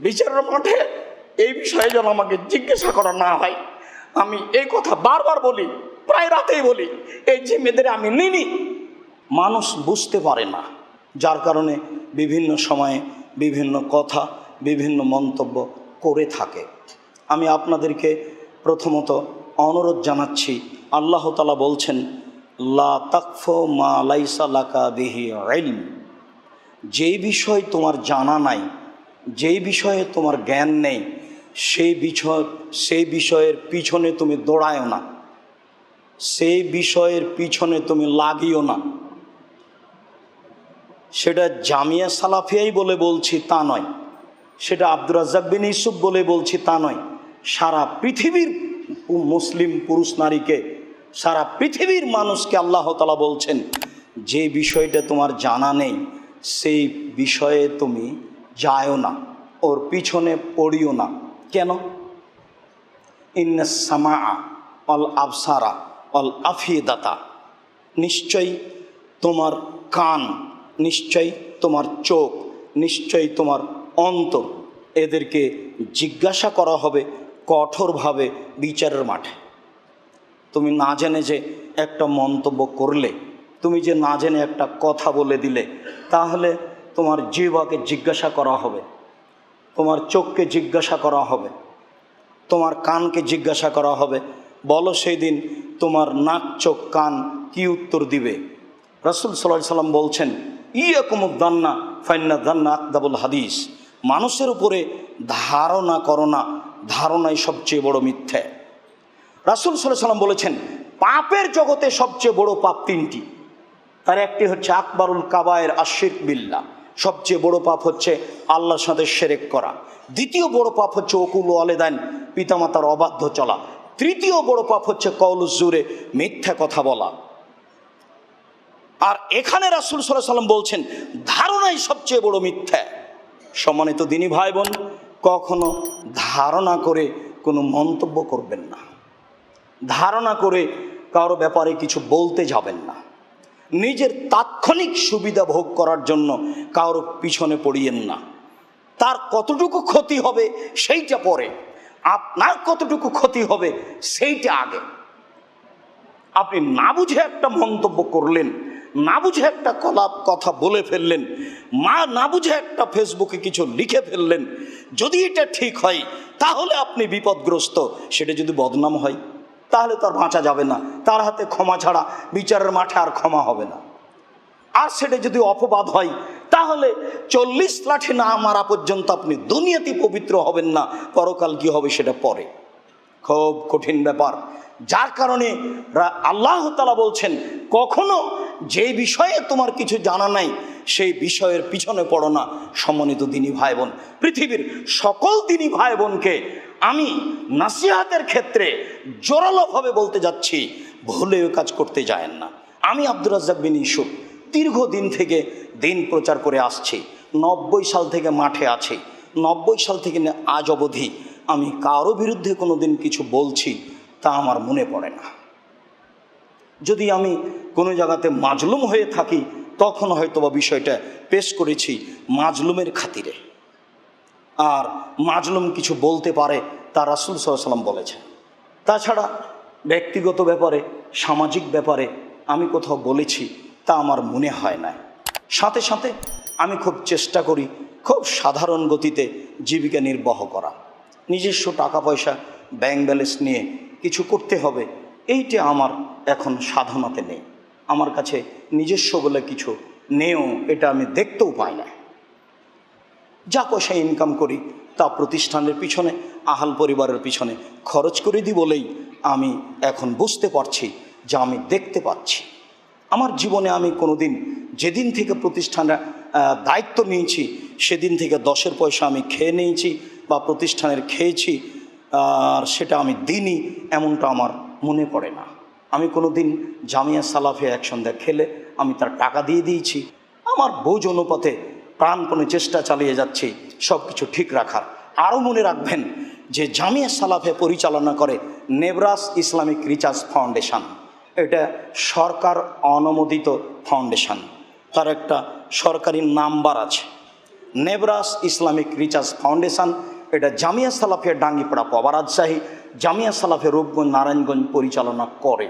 বিচারের মাঠে এই বিষয়ে যেন আমাকে জিজ্ঞাসা করা না হয়। আমি এই কথা বারবার বলি, প্রায় রাতেই বলি, এই জিম্মেদারি আমি নিনি, মানুষ বুঝতে পারে না। যার কারণে বিভিন্ন সময়ে বিভিন্ন কথা, বিভিন্ন মন্তব্য করে থাকে। আমি আপনাদেরকে প্রথমত অনুরোধ জানাচ্ছি, আল্লাহ তালা বলছেন, লা তাকফ মা লাইসা লাকা বিহি যেই বিষয় তোমার জানা নাই যেই বিষয়ে তোমার জ্ঞান নেই, সেই বিষয়, সেই বিষয়ের পিছনে তুমি দৌড়ায়ও না। সেই বিষয়ের পিছনে তুমি লাগিও না। সেটা জামিয়া সালাফিয়াই বলে বলছি তা নয়। সেটা আব্দুর রাজ্জাক বিন ইসুফ বলে বলছি তা নয়। সারা পৃথিবীর মুসলিম পুরুষ নারীকে, সারা পৃথিবীর মানুষকে আল্লাহ তালা বলছেন, যে বিষয়টা তোমার জানা নেই, সেই বিষয়ে তুমি যায়ও না ওর পিছনে পড়িও না। কেন? ইন্নাসমা অল আবসারা অল আফিদাতা। নিশ্চয়ই তোমার কান, নিশ্চয়ই তোমার চোখ, নিশ্চয়ই তোমার অন্তর এদেরকে জিজ্ঞাসা করা হবে কঠোরভাবে বিচারের মাঠে। তুমি না জেনে যে একটা মন্তব্য করলে, তুমি যে না জেনে একটা কথা বলে দিলে, তাহলে তোমার জিবাকে জিজ্ঞাসা করা হবে। তোমার চোখকে জিজ্ঞাসা করা হবে। তোমার কানকে জিজ্ঞাসা করা হবে। বলো সেই দিন তোমার নাক, চোখ, কান কি উত্তর দিবে? রসুল সাল্লাহ সাল্লাম বলছেন ইয়াকুমুদ্দান্না ফাইন্না দান্না আকদাবুল হাদিস। মানুষের উপরে ধারণা করো না। ধারণাই সবচেয়ে বড় মিথ্যে। রাসুল সাল্লাহ সাল্লাম বলেছেন, পাপের জগতে সবচেয়ে বড় পাপ তিনটি। তার একটি হচ্ছে আকবরুল কাবায়ের আশিক বিল্লা সবচেয়ে বড় পাপ হচ্ছে আল্লাহর সাথে সেরেক করা। দ্বিতীয় বড় পাপ হচ্ছে অকুল আলেদান পিতামাতার অবাধ্য চলা। তৃতীয় বড় পাপ হচ্ছে কৌলুজুরে মিথ্যা কথা বলা। আর এখানে রাসুল সাল্লাহ সাল্লাম বলছেন, ধারণাই সবচেয়ে বড় মিথ্যা। সম্মানিত দিনী ভাই বোন কখনো ধারণা করে কোনো মন্তব্য করবেন না। ধারণা করে কারও ব্যাপারে কিছু বলতে যাবেন না। নিজের তাৎক্ষণিক সুবিধা ভোগ করার জন্য কারোর পিছনে পড়িয়েন না। তার কতটুকু ক্ষতি হবে সেইটা পরে। আপনার কতটুকু ক্ষতি হবে সেইটা আগে। আপনি না বুঝে একটা মন্তব্য করলেন, না বুঝে একটা কলাপ কথা বলে ফেললেন, মা না বুঝে একটা ফেসবুকে কিছু লিখে ফেললেন, যদি এটা ঠিক হয়, তাহলে আপনি বিপদগ্রস্ত, সেটা যদি বদনাম হয়। তাহলে তার বাঁচা যাবে না। তার হাতে ক্ষমা ছাড়া বিচারের মাঠে আর ক্ষমা হবে না। আর সেটা যদি অপবাদ হয়, তাহলে চল্লিশ লাঠি না মারা পর্যন্ত আপনি দুনিয়াতে পবিত্র হবেন না। পরকাল কি হবে সেটা পরে। খুব কঠিন ব্যাপার। যার কারণে আল্লাহ তালা বলছেন, কখনো যে বিষয়ে তোমার কিছু জানা নাই সেই বিষয়ের পিছনে পড়ো না সম্মানিত দিনী ভাই বোন পৃথিবীর সকল দিনী ভাই বোনকে আমি নাসিহাতের ক্ষেত্রে জোরালোভাবে বলতে যাচ্ছি, ভুলেও কাজ করতে যায়েন না। আমি আব্দুর রাজ্জাক বিন ইসুফ দীর্ঘদিন থেকে দিন প্রচার করে আসছি, নব্বই সাল থেকে মাঠে আছি, নব্বই সাল থেকে আজ অবধি আমি কারও বিরুদ্ধে কোনো দিন কিছু বলছি তা আমার মনে পড়ে না। যদি আমি কোনো জায়গাতে মাজলুম হয়ে থাকি তখন হয়তো বা বিষয়টা পেশ করেছি মাজলুমের খাতিরে। আর মাজলুম কিছু বলতে পারে, তা রাসুল সাল্লাম বলেছেন। তাছাড়া ব্যক্তিগত ব্যাপারে, সামাজিক ব্যাপারে আমি কোথাও বলেছি, তা আমার মনে হয় না সাথে সাথে আমি খুব চেষ্টা করি খুব সাধারণ গতিতে জীবিকা নির্বাহ করা। নিজস্ব টাকা পয়সা, ব্যাংক ব্যালেন্স নিয়ে কিছু করতে হবে, এইটা আমার এখন সাধনাতে নেই। আমার কাছে নিজস্ব বলে কিছু নেও, এটা আমি দেখতেও পাই না। যা পয়সা ইনকাম করি, তা প্রতিষ্ঠানের পিছনে, আহাল পরিবারের পিছনে খরচ করে দিই বলেই আমি এখন বুঝতে পারছি, যা আমি দেখতে পাচ্ছি। আমার জীবনে আমি কোনোদিন যেদিন থেকে প্রতিষ্ঠানের দায়িত্ব নিয়েছি, সেদিন থেকে দশের পয়সা আমি খেয়ে নিয়েছি বা প্রতিষ্ঠানের খেয়েছি, আর সেটা আমি দিনই এমনটা আমার মনে পড়ে না। আমি কোনো দিন জামিয়া সালাফে এক সন্ধ্যা খেলে আমি তার টাকা দিয়ে দিয়েছি। আমার বোঝ অনুপাতে প্রাণপণে চেষ্টা চালিয়ে যাচ্ছি সব কিছু ঠিক রাখার। আরও মনে রাখবেন যে জামিয়া সালাফে পরিচালনা করে নেবরাস ইসলামিক রিচার্জ ফাউন্ডেশন। এটা সরকার অনুমোদিত ফাউন্ডেশন। তার একটা সরকারি নাম্বার আছে। নেবরাস ইসলামিক রিচার্জ ফাউন্ডেশন, এটা জামিয়া সালাফিয়া ডাঙ্গিপাড়া পবা রাজশাহী জামিয়া সালাফে রূপগঞ্জ নারায়ণগঞ্জ পরিচালনা করে।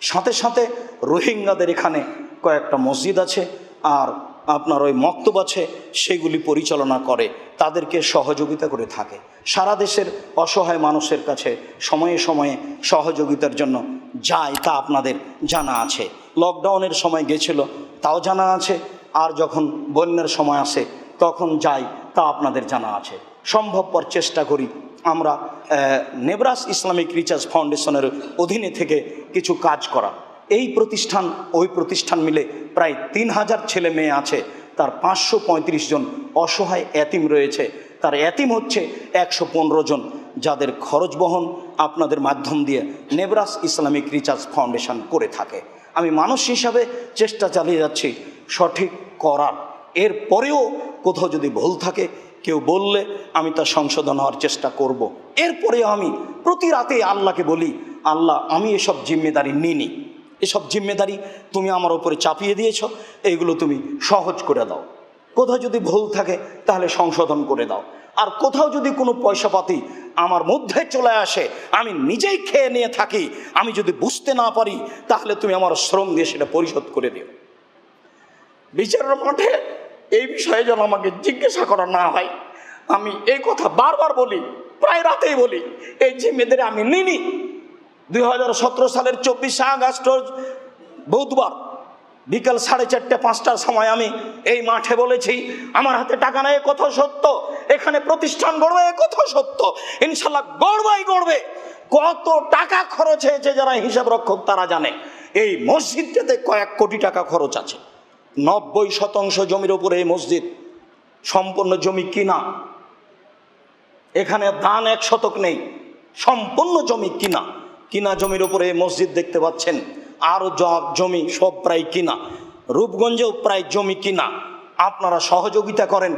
সাথে সাথে রোহিঙ্গাদের এখানে কয়েকটা মসজিদ আছে আর আপনার ওই মক্তব আছে, সেগুলি পরিচালনা করে। তাদেরকে সহযোগিতা করে থাকে। সারা দেশের অসহায় মানুষের কাছে সময়ে সময়ে সহযোগিতার জন্য যায় তা আপনাদের জানা আছে। লকডাউনের সময় গেছিল, তাও জানা আছে। আর যখন বন্যার সময় আসে, তখন যাই তা আপনাদের জানা আছে। সম্ভবপর চেষ্টা করি আমরা নেবরাস ইসলামিক রিচার্জ ফাউন্ডেশনের অধীনে থেকে কিছু কাজ করা। এই প্রতিষ্ঠান, ওই প্রতিষ্ঠান মিলে প্রায় তিন হাজার ছেলে মেয়ে আছে। তার পাঁচশো পঁয়ত্রিশ জন অসহায় অ্যাতিম রয়েছে। তার অ্যাতিম হচ্ছে একশো পনেরো জন, যাদের খরচ বহন আপনাদের মাধ্যম দিয়ে নেবরাস ইসলামিক রিচার্জ ফাউন্ডেশন করে থাকে। আমি মানুষ হিসাবে চেষ্টা চালিয়ে যাচ্ছি সঠিক করার। এর পরেও কোথাও যদি ভুল থাকে কেউ বললে আমি তা সংশোধন হওয়ার চেষ্টা করব। এরপরে আমি প্রতি রাতে আল্লাহকে বলি, আল্লাহ, আমি এসব জিম্মেদারি নিনি এসব জিম্মেদারি তুমি আমার ওপরে চাপিয়ে দিয়েছ এইগুলো তুমি সহজ করে দাও। কোথাও যদি ভুল থাকে, তাহলে সংশোধন করে দাও। আর কোথাও যদি কোনো পয়সাপাতি আমার মধ্যে চলে আসে, আমি নিজেই খেয়ে নিয়ে থাকি, আমি যদি বুঝতে না পারি, তাহলে তুমি আমার শ্রম দিয়ে সেটা পরিশোধ করে দিও। বিচারের মাঠে এই বিষয়ে যেন আমাকে জিজ্ঞাসা করা না হয়। আমি এই কথা বারবার বলি, প্রায় রাতেই বলি, এই জিম্মেদারি আমি নিনি দুই হাজার সতেরো সালের চব্বিশে আগস্ট বুধবার বিকাল সাড়ে চারটে, পাঁচটার সময় আমি এই মাঠে বলেছি, আমার হাতে টাকা এ কথা সত্য। এখানে প্রতিষ্ঠান গড়বে কথা সত্য। ইনশাল্লাহ গড়বাই গড়বে। কত টাকা খরচ হয়েছে যারা হিসাব রক্ষক তারা জানে। এই মসজিদটাতে কয়েক কোটি টাকা খরচ আছে। নব্বই শতাংশ জমির উপরে এই মসজিদ, সম্পূর্ণ জমি কিনা? এখানে দান এক শতক নেই, সম্পূর্ণ জমি কিনা? কিনা জমির উপরে মসজিদ দেখতে পাচ্ছেন? আরও জমি সব প্রায় কিনা? রূপগঞ্জেও প্রায় জমি কিনা? আপনারা সহযোগিতা করেন।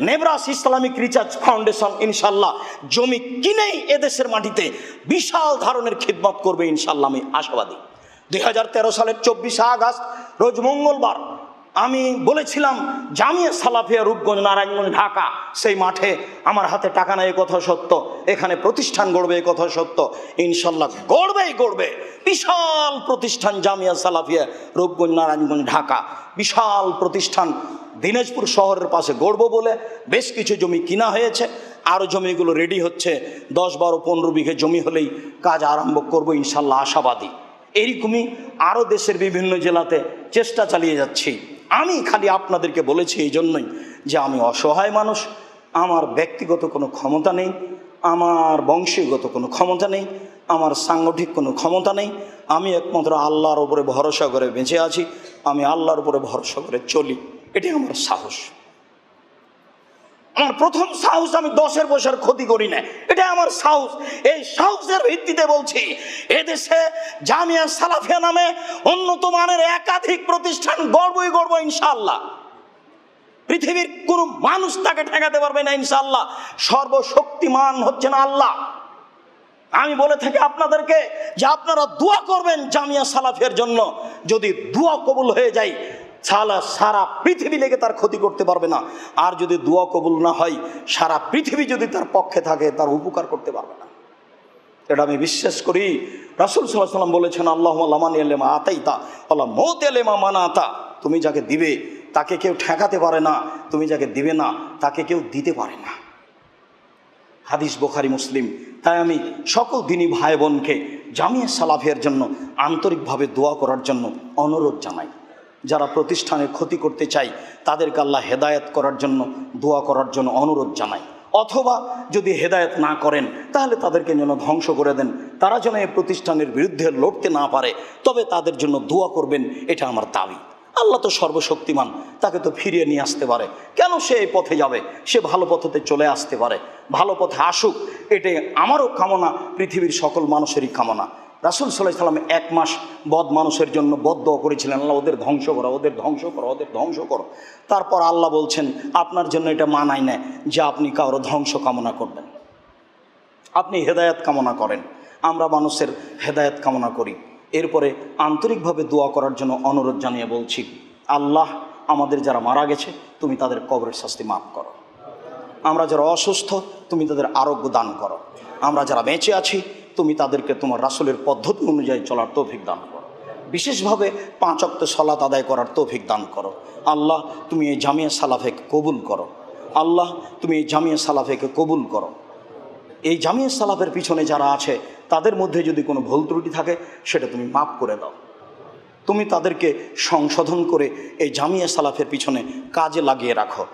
নেবরাস ইসলামিক রিচার্জ ফাউন্ডেশন, ইনশাল্লাহ, জমি কিনেই এদেশের মাটিতে বিশাল ধরনের খিদমত করবে, ইনশাল্লাহ, আমি আশাবাদী। দুই হাজার তেরো সালের চব্বিশে আগস্ট, রোজ মঙ্গলবার আমি বলেছিলাম, জামিয়া সালাফিয়া রূপগঞ্জ, নারায়ণগঞ্জ, ঢাকা, সেই মাঠে আমার হাতে টাকা নেই কথা সত্য। এখানে প্রতিষ্ঠান গড়বে, এ কথা সত্য। ইনশাল্লাহ গড়বেই গড়বে। বিশাল প্রতিষ্ঠান জামিয়া সালাফিয়া রূপগঞ্জ, নারায়ণগঞ্জ, ঢাকা। বিশাল প্রতিষ্ঠান দিনাজপুর শহরের পাশে গড়ব বলে বেশ কিছু জমি কিনা হয়েছে। আরও জমিগুলো রেডি হচ্ছে। দশ, বারো, পনেরো বিঘে জমি হলেই কাজ আরম্ভ করব, ইনশাল্লাহ আশাবাদী। এরকমই আরও দেশের বিভিন্ন জেলাতে চেষ্টা চালিয়ে যাচ্ছি। আমি খালি আপনাদেরকে বলেছি এই জন্যই যে আমি অসহায় মানুষ, আমার ব্যক্তিগত কোনো ক্ষমতা নেই, আমার বংশীগত কোনো ক্ষমতা নেই, আমার সাংগঠিক কোনো ক্ষমতা নেই, আমি একমাত্র আল্লাহর উপরে ভরসা করে বেঁচে আছি, আমি আল্লাহর উপরে ভরসা করে চলি। এটি আমার সাহস। আমার প্রথম সাহস আমি দশের বছর ক্ষতি করি না এটা আমার সাহস। এই সাহসের ভিত্তিতে বলছি, এদেশে জামিয়া সালাফিয়া নামে উন্নত মানের একাধিক প্রতিষ্ঠান গর্বই গর্ব ইনশাল্লাহ পৃথিবীর কোনো মানুষ তাকে ঠেকাতে পারবে না ইনশাল্লাহ সর্বশক্তিমান হচ্ছেন আল্লাহ। আমি বলে থাকি আপনাদেরকে যে আপনারা দোয়া করবেন জামিয়া সালাফের জন্য। যদি দোয়া কবুল হয়ে যায় সালা সারা পৃথিবী লেগে তার ক্ষতি করতে পারবে না। আর যদি দোয়া কবুল না হয়, সারা পৃথিবী যদি তার পক্ষে থাকে, তার উপকার করতে পারবে না। এটা আমি বিশ্বাস করি। রাসুল সাল্লাহ সাল্লাম বলেছেন আল্লাহ আল্লামান এলেমা আতাইতা আল্লাহ মত এলেমা মানা আতা তুমি যাকে দিবে, তাকে কেউ ঠেকাতে পারে না। তুমি যাকে দিবে না, তাকে কেউ দিতে পারে না। হাদিস বোখারি, মুসলিম। তাই আমি সকল দিনই ভাই বোনকে জামিয়া সালাফের জন্য আন্তরিকভাবে দোয়া করার জন্য অনুরোধ জানাই। যারা প্রতিষ্ঠানের ক্ষতি করতে চাই তাদেরকে আল্লাহ হেদায়েত করার জন্য, দোয়া করার জন্য অনুরোধ জানাই অথবা যদি হেদায়ত না করেন, তাহলে তাদেরকে যেন ধ্বংস করে দেন। তারা যেন এই প্রতিষ্ঠানের বিরুদ্ধে লড়তে না পারে, তবে তাদের জন্য দোয়া করবেন, এটা আমার দাবি। আল্লাহ তো সর্বশক্তিমান, তাকে তো ফিরিয়ে নিয়ে আসতে পারে। কেন সে এই পথে যাবে? সে ভালো পথেতে চলে আসতে পারে। ভালো পথে আসুক, এটাই আমারও কামনা, পৃথিবীর সকল মানুষেরই কামনা। রাসুল সাল্লাহ সাল্লাম এক মাস বদ মানুষের জন্য বদ্ধ করেছিলেন, আল্লাহ ওদের ধ্বংস করো, ওদের ধ্বংস করো, ওদের ধ্বংস করো। তারপর আল্লাহ বলছেন, আপনার জন্য এটা মানায় নেয় যে আপনি কারও ধ্বংস কামনা করবেন। আপনি হেদায়াত কামনা করেন, আমরা মানুষের হেদায়াত কামনা করি। এরপরে আন্তরিকভাবে দোয়া করার জন্য অনুরোধ জানিয়ে বলছি, আল্লাহ আমাদের যারা মারা গেছে, তুমি তাদের কবরের শাস্তি মাফ করো। আমরা যারা অসুস্থ, তুমি তাদের আরোগ্য দান করো। আমরা যারা বেঁচে আছি তুমি তাদেরকে তোমার রাসুলের পদ্ধতি অনুযায়ী চলার তৌফিক দান করো। বিশেষভাবে পাঁচ অক্ত সলাত আদায় করার তৌফিক দান করো। আল্লাহ, তুমি এই জামিয়া সালাফেকে কবুল করো। আল্লাহ, তুমি এই জামিয়া সালাফেকে কবুল করো। এই জামিয়া সালাফের পিছনে যারা আছে, তাদের মধ্যে যদি কোনো ভুল ত্রুটি থাকে, সেটা তুমি মাফ করে দাও। তুমি তাদেরকে সংশোধন করে এই জামিয়া সালাফের পিছনে কাজে লাগিয়ে রাখো।